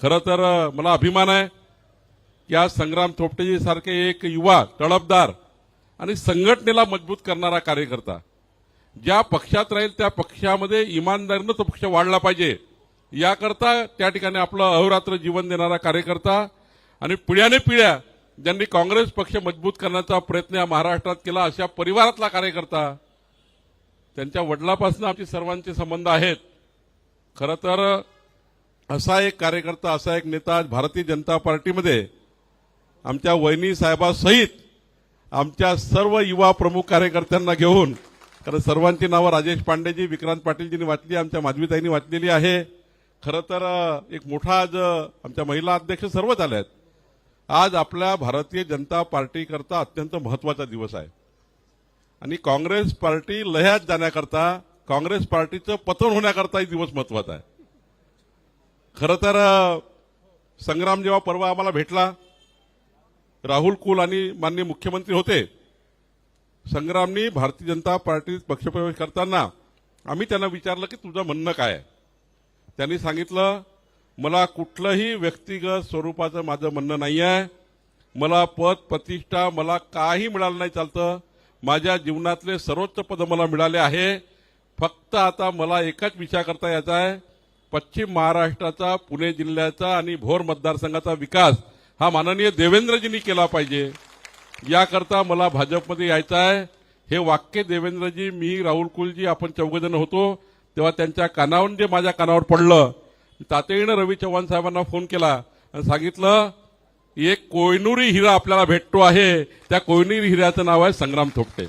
खरं तर मला अभिमान आहे की आज संग्राम थोपटेजी सारखे एक युवा तळपदार आणि संघटनेला मजबूत करणारा कार्यकर्ता ज्या पक्षात राहील त्या पक्षामध्ये इमानदारीनं तो पक्ष वाढला पाहिजे. याकरता त्या ठिकाणी आपलं अहोरात्र जीवन देणारा कार्यकर्ता आणि पिढ्याने पिढ्या ज्यांनी काँग्रेस पक्ष मजबूत करण्याचा प्रयत्न या महाराष्ट्रात केला अशा परिवारातला कार्यकर्ता त्यांच्या वडिलापासून आमचे सर्वांचे संबंध आहेत. खरं तर असा एक कार्यकर्ता असा एक नेता आज भारतीय जनता पार्टीमध्ये आमच्या वहिनी साहेबासहित आमच्या सर्व युवा प्रमुख कार्यकर्त्यांना घेऊन कारण सर्वांची नावं राजेश पांडेजी विक्रांत पाटीलजींनी वाचली आमच्या माधवीताईंनी वाचलेली आहे. खरं तर एक मोठा आज आमच्या महिला अध्यक्ष सर्वच आल्या आहेत. आज आपल्या भारतीय जनता पार्टीकरता अत्यंत महत्त्वाचा दिवस आहे. आणि काँग्रेस पार्टी लह्यात जाण्याकरता काँग्रेस पार्टीचं पतन होण्याकरताही दिवस महत्त्वाचा आहे. खरं तर संग्राम जेव्हा परवा आम्हाला भेटला राहुल कुल आणि माननीय मुख्यमंत्री होते संग्रामनी भारतीय जनता पार्टीत पक्षप्रवेश करताना आम्ही त्यांना विचारलं की तुझं म्हणणं काय त्यांनी सांगितलं मला कुठलंही व्यक्तिगत स्वरूपाचं माझं म्हणणं नाही आहे. मला पद प्रतिष्ठा मला काही मिळालं नाही चालतं. माझ्या जीवनातले सर्वोच्च पद मला मिळाले आहे. फक्त आता मला एकाच विचार करता यायचा आहे. पश्चिम महाराष्ट्राचा पुणे जिल्ह्याचा आणि भोर मतदारसंघाचा विकास हा माननीय देवेंद्रजींनी केला पाहिजे. याकरता मला भाजपमध्ये यायचं आहे. हे वाक्य देवेंद्रजी मी राहुल कुलजी आपण चौघजण होतो. तेव्हा त्यांच्या कानावर जे माझ्या कानावर पडलं तातडीनं रवी चव्हाण साहेबांना फोन केला आणि सांगितलं एक कोयनुरी हिरा आपल्याला भेटतो आहे. त्या कोयनुरी हिऱ्याचं नाव आहे संग्राम थोपटे.